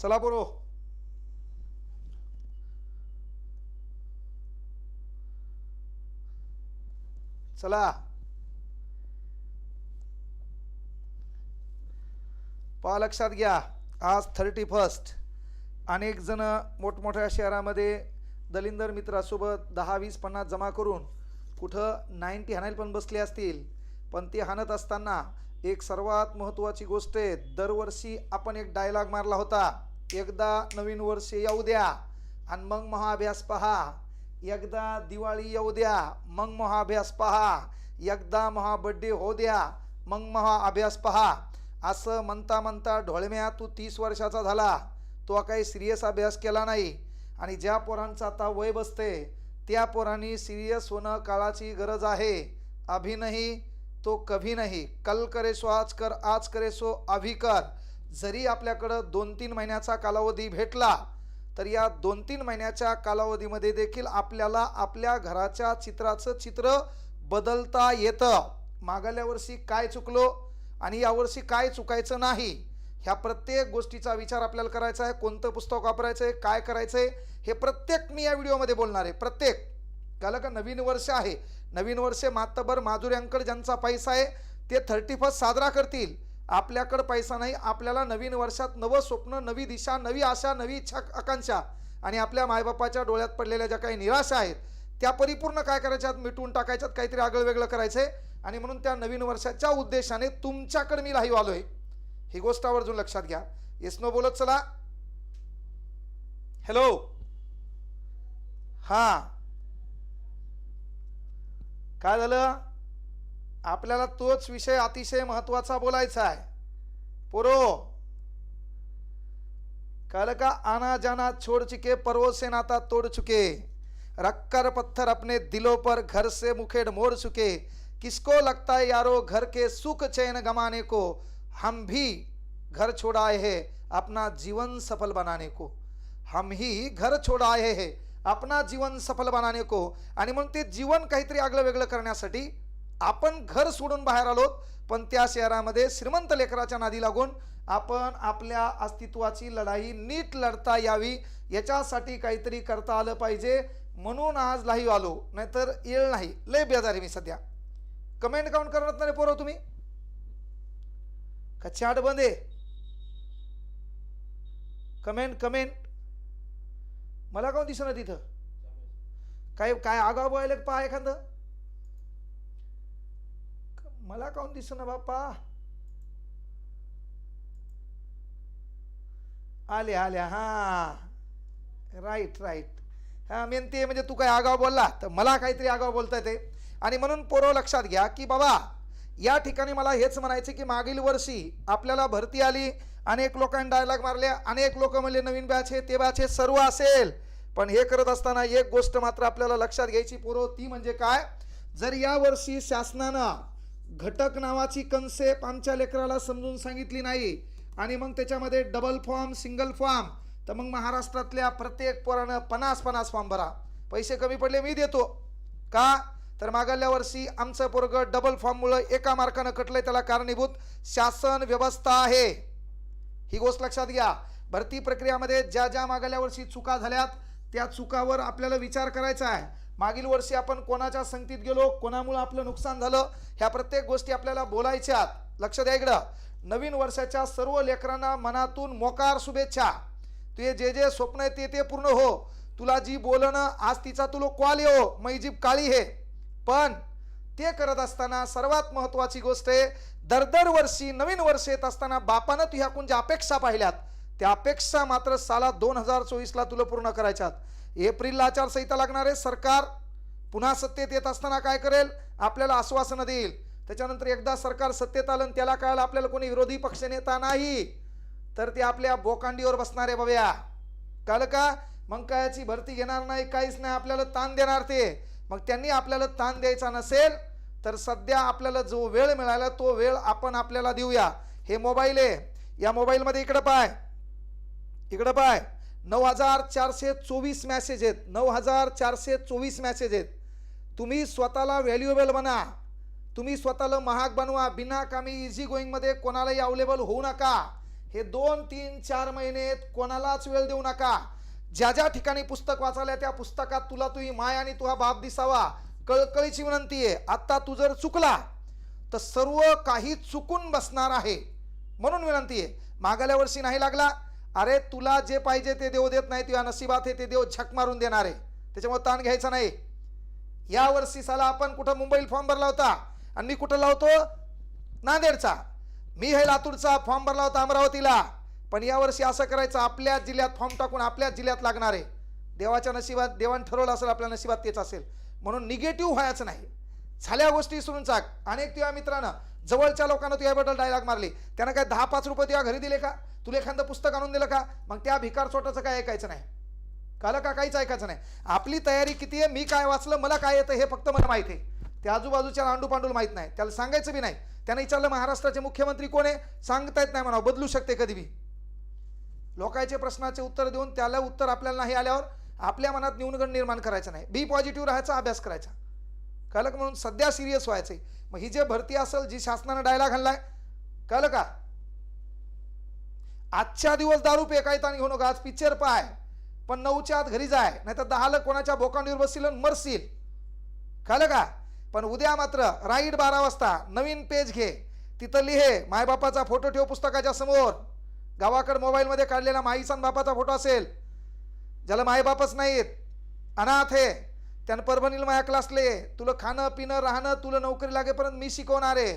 चला बोरो चला पहा लक्षात घ्या. आज थर्टी फर्स्ट अनेक जण मोठमोठ्या शहरामध्ये दलिंदर मित्रासोबत दहा वीस पन्नास जमा करून कुठं नाईन्टी हाणायला पण बसले असतील. पण ती हाणत असताना एक सर्वात महत्त्वाची गोष्ट आहे दरवर्षी आपण एक डायलॉग मारला होता एकदा नवीन वर्ष येऊ द्या आणि मग महाअभ्यास पहा. एकदा दिवाळी येऊ द्या मग महाअभ्यास पहा. एकदा महाबड्डे हो द्या मग महाअभ्यास पहा. असं म्हणता म्हणता ढोळम्या तू तीस वर्षाचा झाला. तो काही सिरियस अभ्यास केला नाही. आणि ज्या पोरांचं आता वय बसते त्या पोरांनी सिरियस होणं काळाची गरज आहे. अभिनही तो कभी नाही. कल करे सो आज कर आज करे सो अभि कर. जरी आपल्याकडं दोन तीन महिन्याचा कालावधी भेटला तर या दोन तीन महिन्याच्या कालावधीमध्ये देखील आपल्याला आपल्या घराच्या चित्राचं चित्र बदलता येतं. मागल्या वर्षी काय चुकलो आणि यावर्षी काय चुकायचं नाही? ह्या प्रत्येक गोष्टीचा विचार आपल्याला करायचा आहे. कोणतं पुस्तक वापरायचं आहे काय करायचं आहे हे प्रत्येक मी या व्हिडिओमध्ये बोलणार आहे. प्रत्येक. कळलं का नवीन वर्ष आहे. नवीन वर्ष मातबर माधुर्यांकडे ज्यांचा पैसा आहे ते थर्टी फर्स्ट साजरा करतील. आपल्याकडं पैसा नाही आपल्याला नवीन वर्षात नवं स्वप्न नवी दिशा नवी आशा नवी इच्छा आकांक्षा आणि आपल्या मायबापाच्या डोळ्यात पडलेल्या ज्या काही निराशा आहेत त्या परिपूर्ण काय करायच्यात मिटवून टाकायच्यात काहीतरी आगळं वेगळं करायचं आहे आणि म्हणून त्या नवीन वर्षाच्या उद्देशाने तुमच्याकडे मी राहीव आलो आहे ही गोष्ट आवर्जून लक्षात घ्या. येसनो बोलत चला. हॅलो हां. काय झालं? आपल्याला तोच विषय अतिशय महत्त्वाचा बोलायचा आहे. पुरो कल का आना जाना छोड़ चुके पर्वों से नाता तोड़ चुके. रखकर पत्थर अपने दिलों पर घर से मुखेड़ मोड़ चुके. किसको लगता है यारो घर के सुख चैन गमाने को? हम भी घर छोड़ आए हैं अपना जीवन सफल बनाने को। हम ही घर छोड़ आए हैं। अपना जीवन सफल बनाने को. आणि म्हणून ते जीवन काहीतरी आगळं वेगळं करण्यासाठी आपण घर सोडून बाहेर आलोत. पण त्या शहरामध्ये श्रीमंत लेकराच्या नादी लागून आपण आपल्या अस्तित्वाची लढाई नीट लढता यावी. याच्यासाठी काहीतरी करता आलं पाहिजे. म्हणून आज लाईव्ह आलो. नाहीतर येळ नाही. लय बेजारी मी सध्या. कमेंट काउंट करत नाही पोरं तुम्ही. का बंद आहे? Comment comment. मला काऊन दिसणार तिथं? काय काय आगाव बोलायला पहा एखादं. मला काऊन दिसना बाप्पा? आले आल्या हा. राईट राईट हा मेन ते म्हणजे तू काय आगाव बोलला? तर मला काहीतरी आगाव बोलता येते आणि म्हणून पोरं लक्षात घ्या की बाबा या ठिकाणी मला हेच म्हणायचं की मागील वर्षी आपल्याला भरती आली. अनेक लोकांनी डायलॉग मारले अनेक लोक म्हणले नवीन बॅच आहे ते बॅच हे सर्व असेल. पण हे करत असताना एक गोष्ट मात्र आपल्याला लक्षात घ्यायची पूर्व ती म्हणजे काय? जर या वर्षी शासनानं घटक नावाची कन्सेप्ट आमच्या लेकराला समजून सांगितली नाही आणि मग त्याच्यामध्ये डबल फॉर्म सिंगल फॉर्म तर मग महाराष्ट्रातल्या प्रत्येक पोरानं पन्नास पन्नास फॉर्म भरा. पैसे कमी पडले मी देतो. का? तर मागल्या वर्षी आमचं पोरग डबल फॉर्ममुळं एका मार्कानं कटलंय त्याला कारणीभूत शासन व्यवस्था आहे. ही गोष्ट लक्षात घ्या. भरती प्रक्रियामध्ये ज्या ज्या मागल्या वर्षी चुका झाल्यात त्या चुकावर आपल्याला विचार करायचा आहे. मागील वर्षी आपण कोणाच्या संगतीत गेलो कोणामुळं आपलं नुकसान झालं ह्या प्रत्येक गोष्टी आपल्याला बोलायच्यात लक्ष द्या इकडं. नवीन वर्षाच्या सर्व लेकरांना मनातून मोकार शुभेच्छा. तुझे जे जे स्वप्न आहे ते ते पूर्ण हो. तुला जी बोलणं आज तिचा तुला क्वाल येऊ मैजीब काळी हे. पण ते करत असताना सर्वात महत्त्वाची गोष्ट आहे दर दर वर्षी नवीन वर्ष येत असताना बापानं तुझ्याकून ज्या अपेक्षा पाहिल्यात त्या अपेक्षा मात्र साला दोन हजार चोवीसला तुला पूर्ण करायच्यात. एप्रिलला आचारसंहिता लागणार आहे सरकार पुन्हा सत्तेत येत असताना काय करेल? आपल्याला आश्वासनं देईल. त्याच्यानंतर एकदा सरकार सत्तेत आलं आणि त्याला कळालं आपल्याला कोणी विरोधी पक्षनेता नाही. तर ते आपल्या बोकांडीवर बसणारे बघ्या. कळलं का? मग कायाची भरती घेणार नाही काहीच नाही आपल्याला ताण देणार ते. मग त्यांनी आपल्याला ताण द्यायचा नसेल तर सध्या आपल्याला जो वेळ मिळाला तो वेळ आपण आपल्याला देऊया. हे मोबाईल आहे. या मोबाईलमध्ये इकडं पाय. इकडं पाय. नऊ हजार चारशे चोवीस मॅसेज आहेत. नऊ हजार चारशे चोवीस मॅसेज आहेत. तुम्ही स्वतःला व्हॅल्युएबल बना. तुम्ही स्वतःला महाग बनवा. बिना कामी इझी गोईंगमध्ये कोणालाही अवेलेबल होऊ नका. हे दोन तीन चार महिनेत कोणालाच वेळ देऊ नका. ज्या ज्या ठिकाणी पुस्तक वाचायला त्या पुस्तकात तुला तुझी माय आणि तुझा बाप दिसावा. कळकळीची विनंती आहे आत्ता तू जर चुकला तर सर्व काही चुकून बसणार आहे म्हणून विनंती आहे. मागल्या वर्षी नाही लागला. अरे तुला जे पाहिजे ते देव देत नाही तुझ्या नशिबात आहे ते देव झक मारून देणार. आहे त्याच्यामुळे ताण घ्यायचा नाही. या वर्षी साला आपण कुठं मुंबईला फॉर्म भरला होता आणि मी कुठं लावतो? नांदेडचा. मी हे लातूरचा फॉर्म भरला होता अमरावतीला. पण यावर्षी असं करायचं आपल्याच जिल्ह्यात फॉर्म टाकून आपल्याच जिल्ह्यात लागणार आहे. देवाच्या नशिबात देवान ठरवलं असेल आपल्या नशिबात तेच असेल. म्हणून निगेटिव्ह व्हायचं नाही. झाल्या गोष्टी सोडून चाक. अनेक तुझ्या मित्रानं जवळच्या लोकांना तुझ्याबद्दल डायलॉग मारले. त्यांना काय दहा पाच रुपये तुझ्या घरी दिले का? तुला एखादं पुस्तक आणून दिलं का? मग त्या भिकार छोटाचं काय ऐकायचं नाही. काल का काहीच ऐकायचं नाही. आपली तयारी किती आहे? मी काय वाचलं? मला काय येतं? हे फक्त मला माहिती आहे. त्या आजूबाजूच्या रांडू पांडूला माहीत नाही. त्याला सांगायचं बी नाही. त्यानं विचारलं महाराष्ट्राचे मुख्यमंत्री कोण आहे? सांगता येत नाही म्हणा बदलू शकते कधी बी. लोकांचे प्रश्नाचे उत्तर देऊन त्याला उत्तर आपल्याला नाही आल्यावर आपल्या मनात न्यूनगण निर्माण करायचा नाही. बी पॉझिटिव्ह राहायचा अभ्यास करायचा. कळलं का म्हणून सध्या सिरियस व्हायचंय मग ही जे भरती असेल जी शासनानं डायलॉग घाललाय कळलं का? आजच्या दिवस दारू पेकायताना घेऊ नका आज पिक्चर पाय. पण नऊच्या आत घरी जाय. नाही तर दहाला कोणाच्या बोकांडीवर बसशील आणि मरशील कळलं का? पण उद्या मात्र राईट बारा वाजता नवीन पेज घे. तिथं लिहे मायबापाचा फोटो ठेव पुस्तकाच्या समोर. गावाकडे मोबाईलमध्ये काढलेला माईचा बापाचा फोटो असेल. ज्याला मायबापच नाहीत. अनाथ आहे. त्यानं परभणीला माया क्लासले तुला खाणं पिणं राहणं तुला नोकरी लागेपर्यंत मी शिकवणार आहे.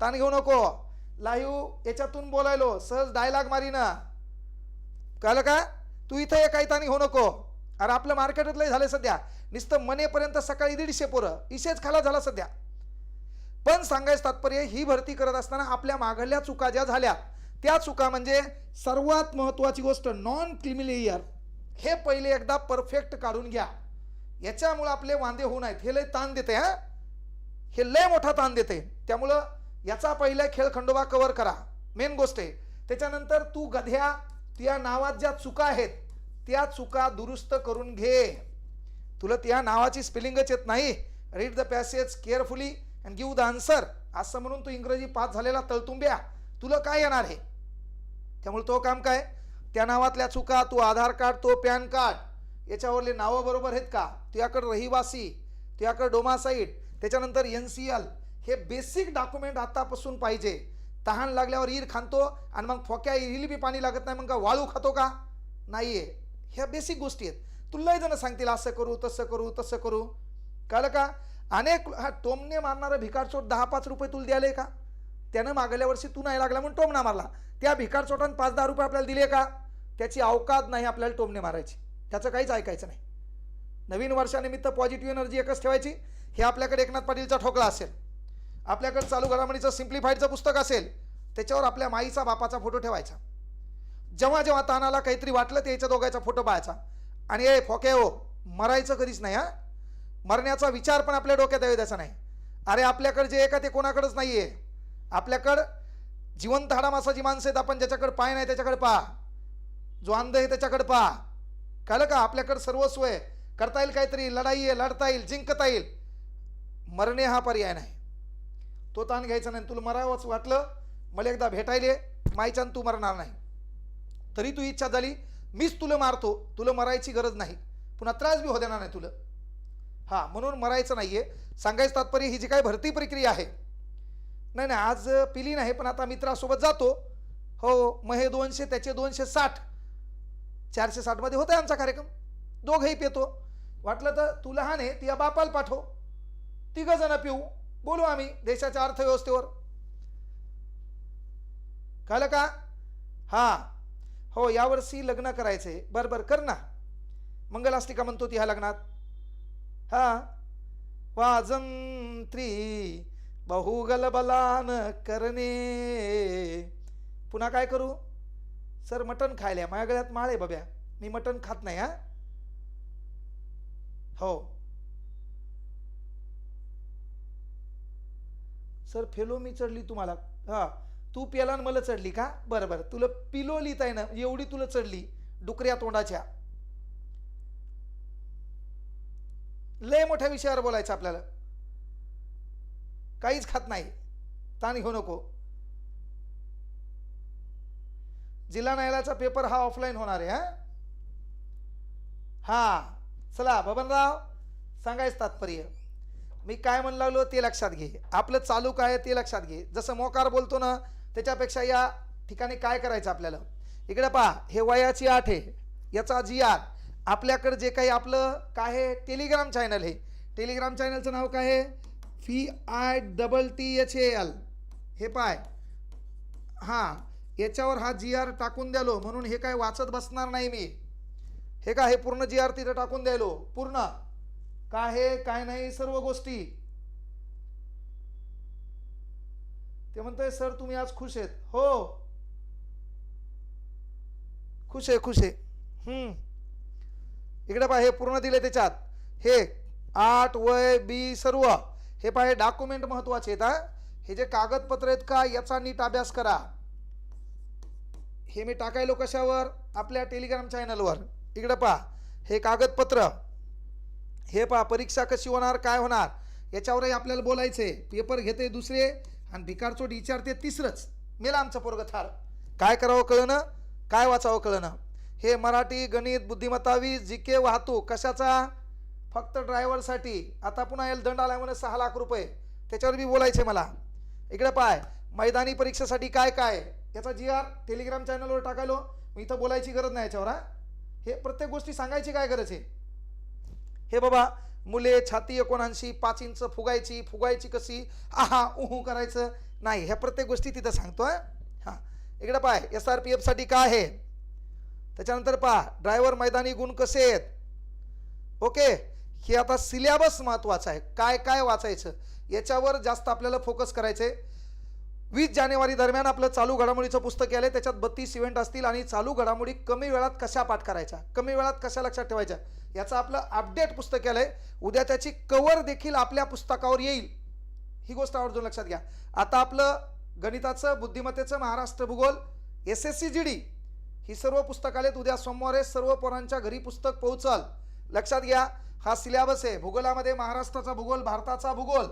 ताण घेऊ नको. लाईव्ह याच्यातून बोलायलो. सहज डायलॉग मारीना. कळलं का? तू इथं ये काही ताणी होऊ नको. अरे आपलं मार्केटातलंही झालं सध्या. नुसतं मनेपर्यंत सकाळी दीडशे पोरं. इशेच खाला झाला सध्या. पण सांगायचं तात्पर्य ही भरती करत असताना आपल्या मागल्या चुका ज्या झाल्या त्या चुका म्हणजे सर्वात महत्त्वाची गोष्ट नॉन क्रिमिलेयर हे पहिले एकदा परफेक्ट काढून घ्या. याच्यामुळं आपले वांदे होऊ नयेत हे लय ताण देते हा? हे लय मोठा ताण देते त्यामुळं याचा पहिला खेळ खंडोबा कव्हर करा. मेन गोष्ट आहे. त्याच्यानंतर तू गध्या त्या नावात ज्या चुका आहेत त्या चुका दुरुस्त करून घे. तुला त्या नावाची स्पेलिंगच येत नाही. Read the passage carefully and give the answer असं म्हणून तू इंग्रजी पास झालेला तळतुंब्या. तुला काय येणार आहे त्यामुळे तो काम काय? त्या नावातल्या चुका तू आधार कार्ड तो पॅन कार्ड याच्यावरले नावं बरोबर आहेत का? तुझ्याकडं रहिवासी तुझ्याकडं डोमासाईट त्याच्यानंतर एन सी एल हे बेसिक डॉक्युमेंट आत्तापासून पाहिजे. तहान लागल्यावर ईर खाणतो आणि मग फोक्या इरील बी पाणी लागत नाही मग का वाळू खातो का? नाही आहे ह्या बेसिक गोष्टी आहेत. तुलाही जण सांगतील असं करू तसं करू तसं करू. कळलं का? अनेक हा टोमने मारणारं भिकारचोट दहा पाच रुपये तुला द्याले का? त्यानं मागल्या वर्षी तू नाही लागला म्हणून टोमणा मारला. त्या भिकार चोटानं पाच दहा रुपये आपल्याला दिले का? त्याची अवकात नाही आपल्याला टोमणे मारायची. त्याचं काहीच ऐकायचं नाही. नवीन वर्षानिमित्त पॉझिटिव्ह एनर्जी एकच ठेवायची. हे आपल्याकडे एकनाथ पाटीलचा ठोकळा असेल. आपल्याकडे चालू घडामोडीचं सिम्प्लिफाईडचं पुस्तक असेल. त्याच्यावर आपल्या माईचा बापाचा फोटो ठेवायचा. जेव्हा जेव्हा तानाला काहीतरी वाटलं त्याच्या दोघांचा फोटो पाहायचा. आणि ए फोके हो मरायचं कधीच नाही हा? मरण्याचा विचार पण आपल्या डोक्यात येऊ द्यायचा नाही. अरे आपल्याकडे जे आहे का ते कोणाकडंच नाही आहे आपल्याकडं जिवंत हाडामासाची माणसं आहेत आपण ज्याच्याकडे पाय नाही त्याच्याकडे पहा. जो अंध आहे त्याच्याकडे पहा. कळलं का? आपल्याकडे सर्वस्व आहे. करता येईल काहीतरी लढाई आहे लढता येईल जिंकता येईल. मरणे हा पर्याय नाही. तो ताण घ्यायचा नाही. तुला मरावंच वाटलं मला एकदा भेटायले मायच्यान तू मरणार नाही. तरी तू इच्छा झाली मीच तुला मारतो. तुला मरायची गरज नाही. पुन्हा त्रास बी हो देणार नाही तुला. हां म्हणून मरायचं नाही आहे सांगायचं तात्पर्य ही जी काही भरती प्रक्रिया आहे नाही नाही आज पिली नाही पण आता मित्रासोबत जातो. हो मग हे दोनशे त्याचे दोनशे साठ. चारशे साठमध्ये होता आमचा कार्यक्रम. दोघंही पितो. वाटलं तर तू लहान आहे तिया बापाला पाठव. तिघं जण पिऊ. बोलू आम्ही देशाच्या अर्थव्यवस्थेवर. कळलं का? हां. हो यावर्षी लग्न करायचंय. बरं बरं कर ना. मंगलास्तिका म्हणतो ती ह्या लग्नात. हा. वाजंत्री. बहुगल बलान करणे. पुन्हा काय करू? सर मटण खायला माझ्या गळ्यात माळ आहे बब्या. मी मटण खात नाही हा. हो. सर फेलो मी चढली तुम्हाला. हा. तू पेला मला चढली का? बरं बरं. तुला पिलो लिहिता आहे ना एवढी तुला चढली. डुकऱ्या तोंडाच्या. लय मोठ्या विषयावर बोलायचं आपल्याला. काहीच खात नाही. ताण घेऊ नको. जिल्हा न्यायालयाचा पेपर हा ऑफलाईन होणार आहे हा? हा. चला बबनराव सांगायचं तात्पर्य. मी काय म्हणू लागलो ते लक्षात घे. आपलं चालू काय ते लक्षात घे. जसं मोकार बोलतो ना त्याच्यापेक्षा या ठिकाणी काय करायचं आपल्याला? इकडे पहा हे वयाची आठ आहे. याचा जी आर. आपल्याकडे जे काही आपलं काय आहे टेलिग्राम चॅनल आहे. टेलिग्राम चॅनलचं नाव काय आहे? F I double T H A L हे पाय. हां याच्यावर हा जी आर टाकून द्यालो. म्हणून हे काय वाचत बसणार नाही मी. हे का हे पूर्ण जी आर तिथं टाकून द्यायलो. पूर्ण. काय हे काय नाही सर्व गोष्टी. ते म्हणतोय सर तुम्ही आज खुश आहेत. हो. खुश आहे खुश आहे. हम्म. इकडे पहा हे पूर्ण दिले त्याच्यात. हे आठ वय बी सर्व. हे पहा हे डॉक्युमेंट महत्त्वाचे आहेत हा. हे जे कागदपत्र आहेत का याचा नीट अभ्यास करा. हे मी टाकायलो कशावर? आपल्या टेलिग्राम चॅनलवर इकडं पहा. हे कागदपत्र. हे पहा परीक्षा कशी होणार काय होणार? याच्यावरही आपल्याला बोलायचं आहे पेपर घेते दुसरे आणि भिकारचोट विचारते तिसरंच. मेला आमचं पोरगं थार. काय करावं कळणं? काय वाचावं कळणं? हे मराठी गणित बुद्धिमत्ता वीज जी के वाहतूक कशाचा? फक्त ड्रायव्हरसाठी. आता पुन्हा याला दंड आला म्हणे सहा लाख रुपये. त्याच्यावर बी बोलायचे मला. इकडे पाय मैदानी परीक्षेसाठी काय काय? याचा जी आर टेलिग्राम चॅनलवर टाकायलो. मी इथं बोलायची गरज नाही याच्यावर हा. हे प्रत्येक गोष्टी सांगायची काय गरज आहे? हे बाबा मुले छाती एकोणऐंशी पाच इंच फुगायची फुगायची कशी? आहा उहू करायचं. नाही ह्या प्रत्येक गोष्टी तिथं सांगतो हा. हां. इकडे पाय एस आर पी एफसाठी काय आहे? त्याच्यानंतर पहा ड्रायव्हर मैदानी गुण कसे आहेत? ओके. हे आता सिलेबस महत्त्वाचा आहे. काय काय वाचायचं? याच्यावर जास्त आपल्याला फोकस करायचं आहे वीस जानेवारी दरम्यान आपलं चालू घडामोडीचं पुस्तक आलं त्याच्यात बत्तीस इव्हेंट असतील आणि चालू घडामोडी कमी वेळात कशा पाठ करायच्या? कमी वेळात कशा लक्षात ठेवायच्या? याचं आपलं अपडेट पुस्तक आलं आहे उद्या त्याची कवर देखील आपल्या पुस्तकावर येईल. ही गोष्ट आवर्जून लक्षात घ्या. आता आपलं गणिताचं बुद्धिमत्तेचं महाराष्ट्र भूगोल S S C G D ही सर्व पुस्तकालेत उद्या सोमवारे सर्व पोरांच्या घरी पुस्तक पोहोचाल. लक्षात घ्या हा सिलेबस आहे. भूगोलामध्ये महाराष्ट्राचा भूगोल भारताचा भूगोल.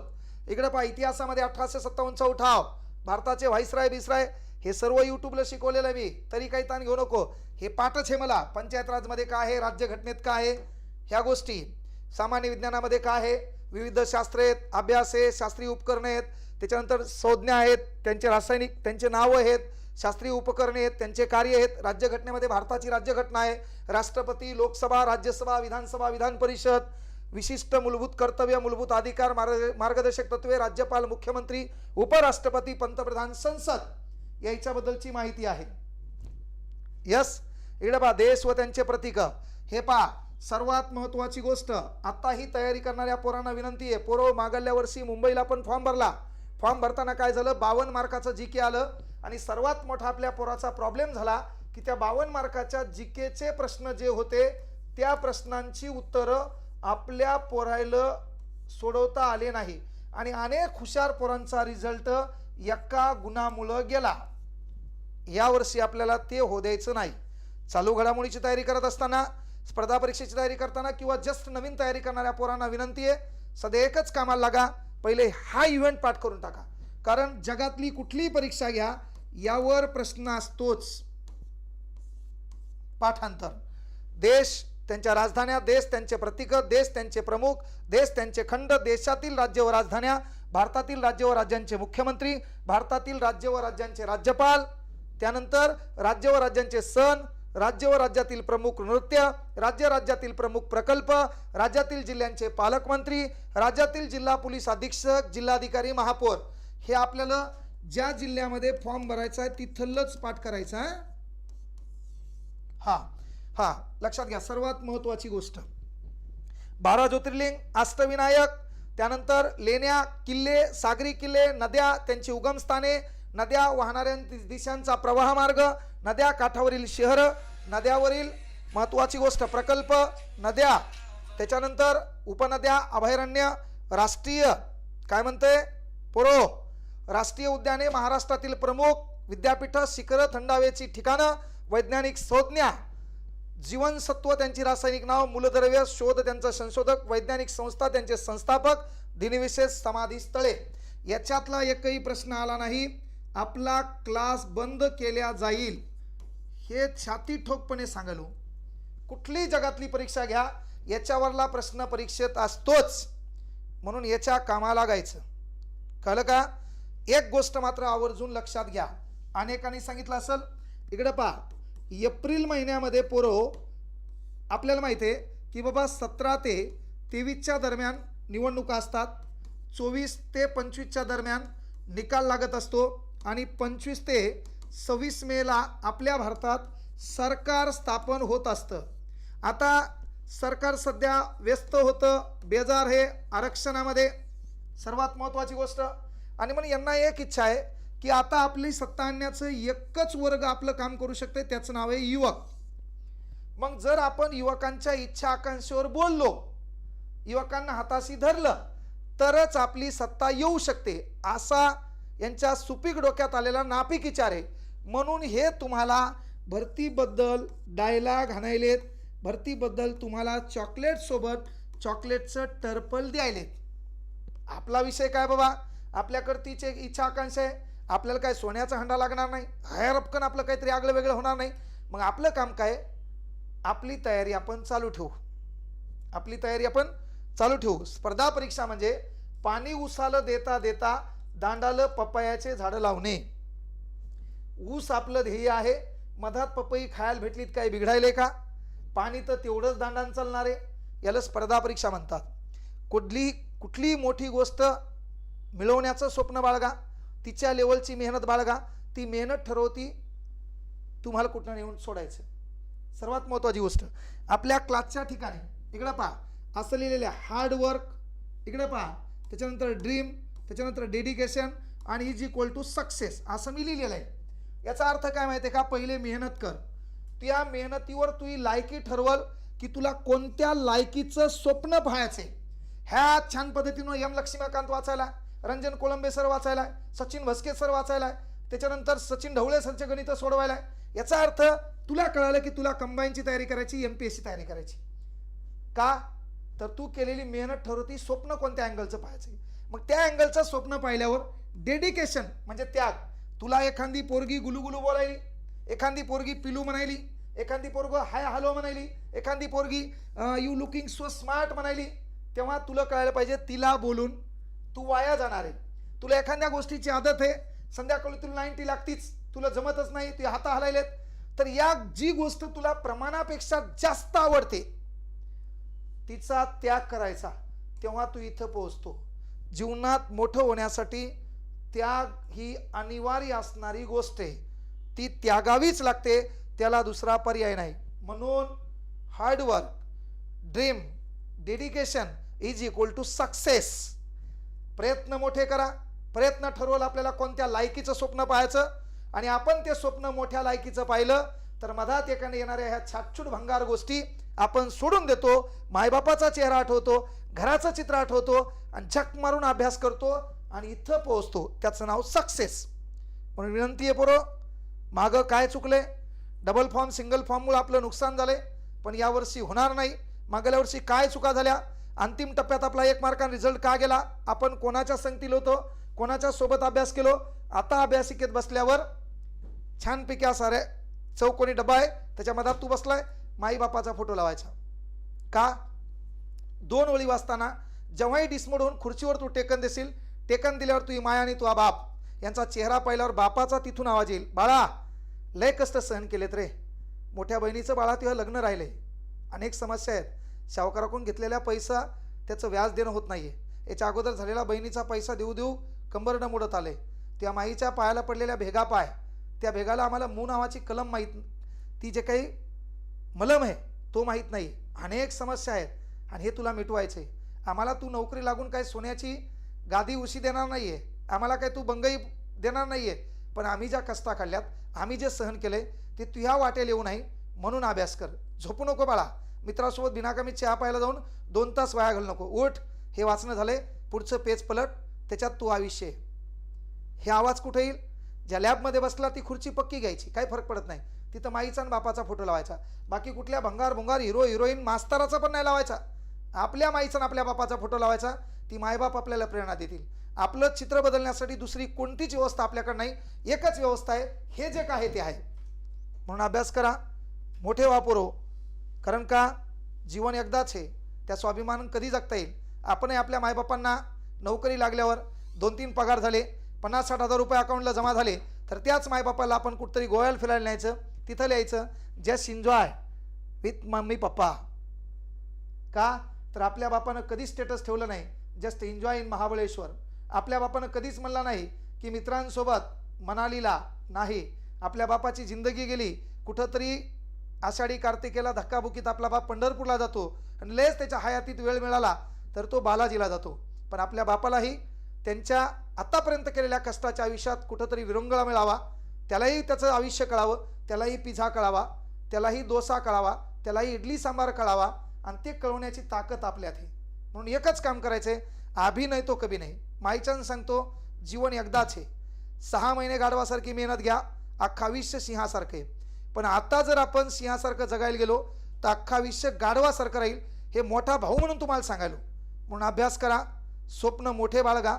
इकडे पहा इतिहासामध्ये अठराशे सत्तावन्नचा उठाव. भारताचे व्हाईसराय बिसराय हे सर्व यूट्यूबला शिकवलेलं आहे मी. तरी काही ताण घेऊ नको. हे पाठच आहे मला. पंचायत राजमध्ये काय आहे? राज्यघटनेत काय आहे? ह्या गोष्टी. सामान्य विज्ञानामध्ये काय आहे? विविध शास्त्रे आहेत अभ्यास आहे शास्त्रीय उपकरणे आहेत. त्याच्यानंतर संज्ञा आहेत. त्यांचे रासायनिक त्यांचे नावं आहेत. शास्त्रीय उपकरणे आहेत त्यांचे कार्य आहेत. राज्यघटनेमध्ये भारताची राज्यघटना आहे. राष्ट्रपती लोकसभा राज्यसभा विधानसभा विधान परिषद विशिष्ट मूलभूत कर्तव्य मूलभूत अधिकार मार्ग मार्गदर्शक तत्वे राज्यपाल मुख्यमंत्री उपराष्ट्रपती पंतप्रधान संसद याच्याबद्दलची माहिती आहे. यस इडबा देश व त्यांचे प्रतीक. हे पहा सर्वात महत्त्वाची गोष्ट आत्ताही ही तयारी करणाऱ्या पोरांना विनंती आहे. पोरो मागल्या वर्षी मुंबईला पण फॉर्म भरला. फॉर्म भरताना काय झालं? बावन्न मार्काचं जी के आलं. आणि सर्वात मोठा आपल्या पोराचा प्रॉब्लेम झाला की त्या बावन्न मार्काच्या जी केचे प्रश्न जे होते त्या प्रश्नांची उत्तरं आपल्या पोरायला सोडवता आले नाही. आणि अनेक हुशार पोरांचा रिझल्ट एका गुणामुळं गेला. यावर्षी आपल्याला ते हो द्यायचं नाही. चालू घडामोडीची तयारी करत असताना स्पर्धा परीक्षेची तयारी करताना किंवा जस्ट नवीन तयारी करणाऱ्या पोरांना विनंती आहे सध्या एकच कामाला लागा. पहिले हा इव्हेंट पाठ करून टाका. कारण जगातली कुठलीही परीक्षा घ्या यावर प्रश्न असतोच. पाठांतर. देश त्यांच्या राजधान्या देश त्यांचे प्रतीक देश त्यांचे प्रमुख देश त्यांचे खंड देशातील राज्य व राजधान्या भारतातील राज्य व राज्यांचे मुख्यमंत्री भारतातील राज्य व राज्यांचे राज्यपाल त्यानंतर राज्य व राज्यांचे सण राज्य व राज्यातील प्रमुख नृत्य राज्य राज्यातील प्रमुख प्रकल्प राज्यातील जिल्ह्यांचे पालकमंत्री राज्यातील जिल्हा पोलीस अधीक्षक जिल्हाधिकारी महापौर. हे आपल्याला ज्या जिल्ह्यामध्ये फॉर्म भरायचा आहे तिथलंच पाठ करायचं आहे. हा हा लक्षात घ्या सर्वात महत्वाची गोष्ट. बारा ज्योतिर्लिंग अष्टविनायक त्यानंतर लेण्या किल्ले सागरी किल्ले नद्या त्यांची उगमस्थाने नद्या वाहणाऱ्या दिशांचा प्रवाह मार्ग नद्या काठावरील शहर नद्यावरील महत्त्वाची गोष्ट प्रकल्प नद्या त्याच्यानंतर उपनद्या अभयारण्य राष्ट्रीय काय म्हणते पोरो राष्ट्रीय उद्याने महाराष्ट्रातील प्रमुख विद्यापीठं शिखरं थंडावेची ठिकाणं वैज्ञानिक संज्ञा जीवनसत्व त्यांची रासायनिक नाव मूलद्रव्य शोध त्यांचा संशोधक वैज्ञानिक संस्था त्यांचे संस्थापक दिनविशेष समाधी स्थळे याच्यातला एकही प्रश्न आला नाही. आपला क्लास बंद केल्या जाईल. हे छाती ठोकपणे सांगलो. कुठली जगातली परीक्षा घ्या? याच्यावरला प्रश्न परीक्षेत असतोच. म्हणून याच्या कामाला लागायचं. कळलं का? एक गोष्ट मात्र आवर्जून लक्षात घ्या. अनेकांनी सांगितलं असेल इकडं पहा एप्रिल महिन्यामध्ये पोरो हो, आपल्याला माहिती आहे की बाबा सतरा ते तेवीसच्या दरम्यान निवडणुका असतात चोवीस ते पंचवीसच्या दरम्यान निकाल लागत असतो आणि पंचवीस ते सव्वीस मेला आपल्या भारतात सरकार स्थापन होत असतं. आता सरकार सध्या व्यस्त होतं बेजार हे आरक्षणामध्ये. सर्वात महत्त्वाची गोष्ट आणि मग यांना एक इच्छा आहे की आता आपली सत्ता आणण्याचं एकच वर्ग आपलं काम करू शकते त्याचं नाव आहे युवक. मग जर आपण युवकांच्या इच्छा आकांक्षेवर बोललो युवकांना हाताशी धरलं तरच आपली सत्ता येऊ शकते असा यांच्या सुपीक डोक्यात आलेला नापीक विचार आहे. म्हणून हे तुम्हाला भरतीबद्दल डायलॉग हाणायलेत भरतीबद्दल तुम्हाला चॉकलेटसोबत चॉकलेटचं टर्पल द्यायलेत. आपला विषय काय बाबा? आपल्याकडे तिचे इच्छा आकांक्षा आहे. आपल्याला काय सोन्याचा हंडा लागणार नाही? हायर अपकन आपलं काहीतरी आगळं वेगळं होणार नाही. मग आपलं काम काय? आपली तयारी आपण चालू ठेवू. आपली तयारी आपण चालू ठेवू. स्पर्धा परीक्षा म्हणजे पाणी उसालं देता देता दांडालं पपयाचे झाडं लावणे. ऊस आपलं ध्येय आहे. मधात पपई खायला भेटलीत काय? बिघडायले का? पाणी तर तेवढंच दांडान चालणार आहे. याला स्पर्धा परीक्षा म्हणतात. कुठली कुठलीही मोठी गोष्ट मिळवण्याचं स्वप्न बाळगा. तिच्या लेवलची मेहनत बाळगा. ती मेहनत ठरवती तुम्हाला कुठं नेऊन सोडायचं? सर्वात महत्त्वाची गोष्ट आपल्या क्लासच्या ठिकाणी इकडं पहा असं लिहिलेलं आहे हार्डवर्क इकडे पहा त्याच्यानंतर ड्रीम त्याच्यानंतर डेडिकेशन आणि इज इक्वल टू सक्सेस असं मी लिहिलेलं आहे. याचा अर्थ काय माहिती आहे का? पहिले मेहनत कर. त्या मेहनतीवर तू लायकी ठरवल की तुला कोणत्या लायकीचं स्वप्न पाहायचं आहे ह्या छान पद्धतीनं एम लक्ष्मीकांत वाचायला. रंजन कोळंबे सर वाचायला सचिन भस्के सर वाचायला त्याच्यानंतर सचिन ढवळे सरचे गणित सोडवायला याचा अर्थ तुला कळालं की तुला कंबाईनची तयारी करायची एम पी एस सी तयारी करायची. का? तर तू केलेली मेहनत ठरवती स्वप्न कोणत्या अँगलचं पाहायचं? मग त्या अँगलचं स्वप्न पाहिल्यावर डेडिकेशन म्हणजे त्याग. तुला एखादी पोरगी गुलुगुलू बोलायली एखादी पोरगी पिलू म्हणायली एखादी पोरग हाय हॅलो म्हणायली एखादी पोरगी यू लुकिंग सो स्मार्ट म्हणायली तेव्हा तुला कळायला पाहिजे तिला बोलून तू वाया जाणार आहे. तुला एखाद्या गोष्टीची आदत आहे. संध्याकाळी तुला नाईन्टी लागतीच. तुला जमतच नाही. ती हाता हलायलेत. तर या जी गोष्ट तुला प्रमाणापेक्षा जास्त आवडते तिचा त्याग करायचा. तेव्हा तू इथं पोहोचतो. जीवनात मोठं होण्यासाठी त्याग ही अनिवार्य असणारी गोष्ट आहे. ती त्यागावीच लागते. त्याला दुसरा पर्याय नाही. म्हणून hard work dream dedication is equal to success प्रयत्न मोठे करा. प्रयत्न ठरवलं आपल्याला कोणत्या लायकीचं स्वप्न पाहायचं. आणि आपण ते स्वप्न मोठ्या लायकीचं पाहिलं तर मधात एकाने येणाऱ्या ह्या छाटछूट भंगार गोष्टी आपण सोडून देतो. मायबापाचा चेहरा आठवतो घराचं चित्र आठवतो आणि झक मारून अभ्यास करतो आणि इथं पोहोचतो. त्याचं नाव सक्सेस. म्हणून विनंती आहे पोरं मागं काय चुकले? डबल फॉर्म सिंगल फॉर्ममुळे आपलं नुकसान झालंय पण यावर्षी होणार नाही. मागल्या वर्षी काय चुका झाल्या? अंतिम टप्प्यात आपला एक मार्काने रिझल्ट का गेला? आपण कोणाच्या संगतील होतो? कोणाच्या सोबत अभ्यास केलो? आता अभ्यासिकेत बसल्यावर छानपैकी असा रे चौकोनी डबा आहे. त्याच्या मधात तू बसलाय. माई बापाचा फोटो लावायचा. का? दोन ओळी वाचताना जेव्हाही डिसमोड होऊन खुर्चीवर तू टेकन देशील टेकन दिल्यावर तुझी माया आणि तुझा बाप. यांचा चेहरा पाहिल्यावर बापाचा तिथून आवाज येईल. बाळा लय कष्ट सहन केलेत रे. मोठ्या बहिणीचं बाळा तेव्हा लग्न राहिले अनेक समस्या आहेत. सावकाराकडून घेतलेला पैसा त्याचं व्याज देणं होत नाही आहे याच्या अगोदर झालेला बहिणीचा पैसा देऊ देऊ कंबरडं मोडत आले. त्या माईच्या पायाला पडलेल्या भेगा पाय त्या भेगाला आम्हाला मू नावाची कलम माहीत ती जे काही मलम आहे तो माहीत नाही. अनेक समस्या आहेत आणि हे तुला मिटवायचे. आम्हाला तू नोकरी लागून काय सोन्याची गादी उशी देणार नाही आहे आम्हाला काय तू बंगई देणार नाही आहे पण आम्ही ज्या कष्टा काढल्यात आम्ही जे सहन केले ते तुझ्या वाटेल येऊ नाही म्हणून अभ्यास कर. झोपू नको बाळा. मित्रासोबत बिनाकामी चहा पाहायला जाऊन दोन तास वाया घालू नको. उठ. हे वाचणं झाले पुढचं पेज पलट. त्याच्यात तू आयुष्य आहे. हे आवाज कुठे येईल? ज्या लॅबमध्ये बसला ती खुर्ची पक्की घ्यायची. काही फरक पडत नाही. तिथं माईचा आणि बापाचा फोटो लावायचा. बाकी कुठल्या भंगार भुंगार हिरो हिरोईन मास्तराचा पण नाही लावायचा. आपल्या माईचा आणि आपल्या बापाचा फोटो लावायचा. ती मायबाप आपल्याला प्रेरणा देतील. आपलं चित्र बदलण्यासाठी दुसरी कोणतीच व्यवस्था आपल्याकडे नाही. एकच व्यवस्था आहे. हे जे काय आहे ते आहे. म्हणून अभ्यास करा. मोठे वापरो कारण का? जीवन एकदाच आहे त्या स्वाभिमान कधी जगता येईल? आपणही आपल्या मायबापांना नोकरी लागल्यावर दोन तीन पगार झाले पन्नास साठ हजार रुपये अकाउंटला जमा झाले तर त्याच मायबापाला आपण कुठंतरी गोव्याला फिरायला न्यायचं तिथं लिहायचं just enjoy with mummy papa का? तर आपल्या बापानं कधीच स्टेटस ठेवलं नाही. Just enjoy in Mahabaleshwar. आपल्या बापानं कधीच म्हणलं नाही की मित्रांसोबत मनालीला नाही. आपल्या बापाची जिंदगी गेली कुठंतरी आषाढी कार्तिकेला धक्काबुकीत आपला बाप पंढरपूरला जातो आणि लेच त्याच्या हयातीत वेळ मिळाला तर तो बालाजीला जातो. पण आपल्या बापालाही त्यांच्या आत्तापर्यंत केलेल्या कष्टाच्या आयुष्यात कुठंतरी विरंगळा मिळावा त्यालाही त्याचं आयुष्य कळावं त्यालाही पिझ्झा कळावा त्यालाही डोसा कळावा त्यालाही इडली सांबार कळावा आणि ते कळवण्याची ताकद आपल्यात आहे. म्हणून एकच काम करायचं आहे आभी नाही तो कभी नाही. माईच्यानं सांगतो जीवन एकदाच आहे. सहा महिने गाढवासारखी मेहनत घ्या अख्खा आयुष्य सिंहासारखं आहे. पण आता जर आपण सिंहासारखं जगायला गेलो तर अख्खा आयुष्य गाढवासारखं राहील हे मोठा भाऊ म्हणून तुम्हाला सांगायलो. म्हणून अभ्यास करा स्वप्न मोठे बाळगा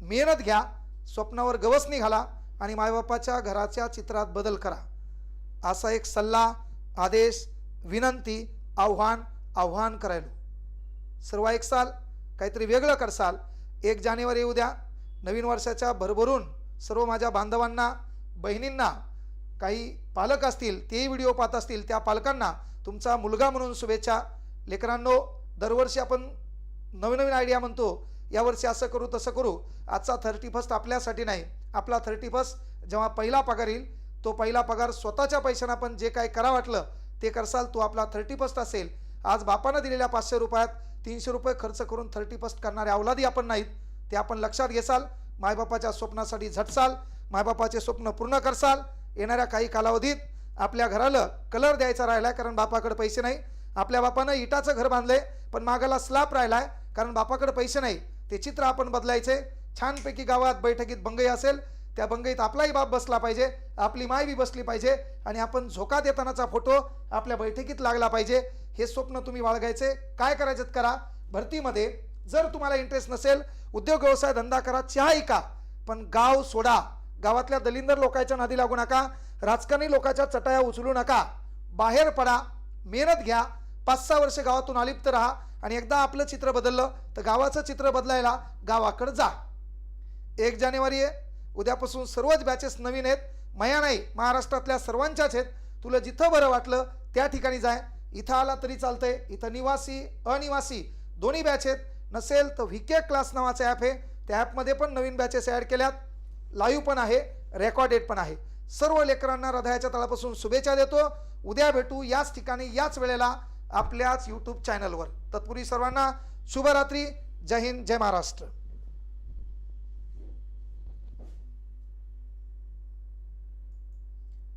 मेहनत घ्या स्वप्नावर गवसणी घाला आणि मायबापाच्या घराच्या चित्रात बदल करा. असा एक सल्ला आदेश विनंती आव्हान आव्हान करायलो. सर्व एक साल काहीतरी वेगळं करसाल. एक जानेवारी येऊ द्या. नवीन वर्षाच्या भरभरून सर्व माझ्या बांधवांना बहिणींना काही पालक असतील तेही व्हिडिओ पाहत असतील त्या पालकांना तुमचा मुलगा म्हणून शुभेच्छा. लेकरांनो दरवर्षी आपण नवीन नवीन आयडिया म्हणतो यावर्षी असं करू तसं करू. आजचा थर्टी फर्स्ट आपल्यासाठी नाही. आपला थर्टी फर्स्ट जेव्हा पहिला पगार येईल तो पहिला पगार स्वतःच्या पैशानं आपण जे काय करा वाटलं ते करसाल तो आपला थर्टी फर्स्ट असेल. आज बापानं दिलेल्या पाचशे रुपयात तीनशे रुपये खर्च करून थर्टी फर्स्ट करणारे अवलादी आपण नाहीत. ते आपण लक्षात घेसाल. मायबापाच्या स्वप्नासाठी झटसाल. मायबापाचे स्वप्न पूर्ण करसाल. येणाऱ्या काही कालावधीत आपल्या घराला कलर द्यायचा राहिला कारण बापाकडे पैसे नाही. आपल्या बापानं इटाचं घर बांधलंय पण मागाला स्लाप राहिला आहे कारण बापाकडे पैसे नाही. ते चित्र आपण बदलायचे. छानपैकी गावात बैठकीत बंगई असेल त्या बंगईत आपलाही बाप बसला पाहिजे आपली माय बी बसली पाहिजे आणि आपण झोका देतानाचा फोटो आपल्या बैठकीत लागला पाहिजे. हे स्वप्न तुम्ही बाळगायचे. काय करायचं करा? भरतीमध्ये जर तुम्हाला इंटरेस्ट नसेल उद्योग व्यवसाय धंदा करा चहा ऐका. पण गाव सोडा. गावातल्या दलिंदर लोकांच्या नादी लागू नका राजकारणी लोकांच्या चटाया उचलू नका. बाहेर पडा मेहनत घ्या पाच सहा वर्ष गावातून अलिप्त राहा आणि एकदा आपलं चित्र बदललं तर गावाचं चित्र बदलायला गावाकडं जा. एक जानेवारी आहे उद्यापासून सर्वच बॅचेस नवीन आहेत. मया नाही महाराष्ट्रातल्या सर्वांच्याच आहेत. तुला जिथं बरं वाटलं त्या ठिकाणी जाय. इथं आला तरी चालतंय. इथं निवासी अनिवासी दोन्ही बॅच आहेत. नसेल तर व्हीके क्लास नावाचं ॲप आहे. त्या ॲपमध्ये पण नवीन बॅचेस ॲड केल्यात. लाईव्ह पण आहे रेकॉर्डेड पण आहे. सर्व लेकरांना हृदयाच्या तळापासून शुभेच्छा देतो. उद्या भेटू याच ठिकाणी याच वेळेला आपल्याच यूट्यूब चॅनलवर तत्पूर्वी सर्वांना शुभरात्री. जय हिंद जय महाराष्ट्र.